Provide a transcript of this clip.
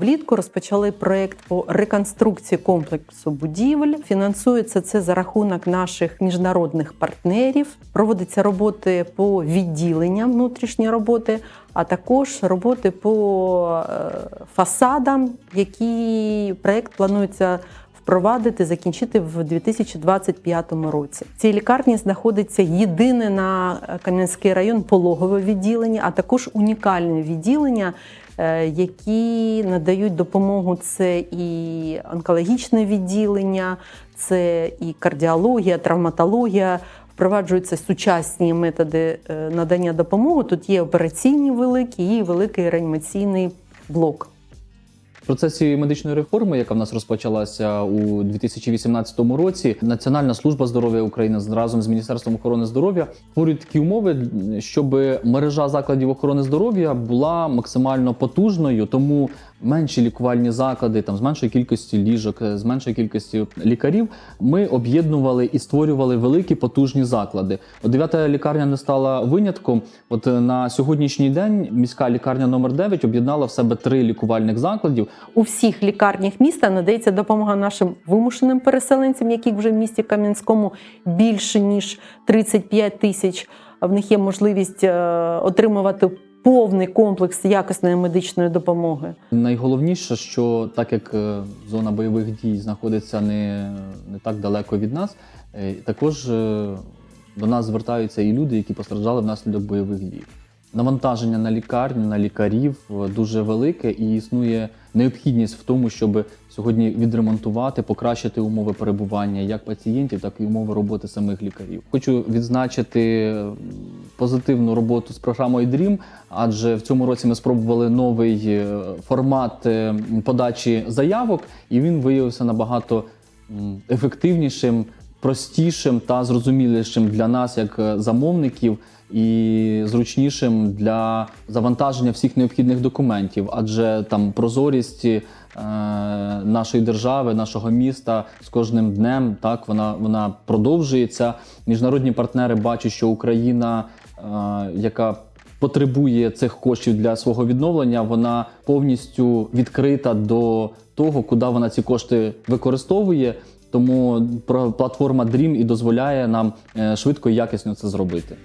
Влітку розпочали проект по реконструкції комплексу будівель. Фінансується це за рахунок наших міжнародних партнерів. Проводяться роботи по відділенням внутрішні роботи, а також роботи по е, фасадам, які проект планується впровадити, закінчити в 2025 році. В цій лікарні знаходиться єдине на Кам'янський район пологове відділення, а також унікальне відділення, які надають допомогу. Це і онкологічне відділення, це і кардіологія, травматологія. Впроваджуються сучасні методи е, надання допомоги. Тут є операційні великі і великий реанімаційний блок. В процесі медичної реформи, яка в нас розпочалася у 2018 році, Національна служба здоров'я України разом з Міністерством охорони здоров'я створюють такі умови, щоб мережа закладів охорони здоров'я була максимально потужною, тому менші лікувальні заклади, там з меншої кількості ліжок, з меншої кількості лікарів, ми об'єднували і створювали великі потужні заклади. От дев'ята лікарня не стала винятком. От е, на сьогоднішній день міська лікарня номер 9 об'єднала в себе три лікувальних закладів. У всіх лікарнях міста надається допомога нашим вимушеним переселенцям, яких вже в місті Кам'янському більше ніж 35 тисяч. В них є можливість е, отримувати повний комплекс якісної медичної допомоги. Найголовніше, що так як е, зона бойових дій знаходиться не, не так далеко від нас, е, також е, до нас звертаються і люди, які постраждали внаслідок бойових дій. Навантаження на лікарню, на лікарів дуже велике і існує необхідність в тому, щоб сьогодні відремонтувати, покращити умови перебування як пацієнтів, так і умови роботи самих лікарів. Хочу відзначити позитивну роботу з програмою DREAM, адже в цьому році ми спробували новий е, формат е, подачі заявок, і він виявився набагато ефективнішим, простішим та зрозумілішим для нас, як е, замовників, і зручнішим для завантаження всіх необхідних документів, адже там прозорість нашої держави, нашого міста з кожним днем так вона, вона продовжується. Міжнародні партнери бачать, що Україна, яка потребує цих коштів для свого відновлення, вона повністю відкрита до того, куди вона ці кошти використовує. Тому платформа Dream і дозволяє нам е, швидко і якісно це зробити.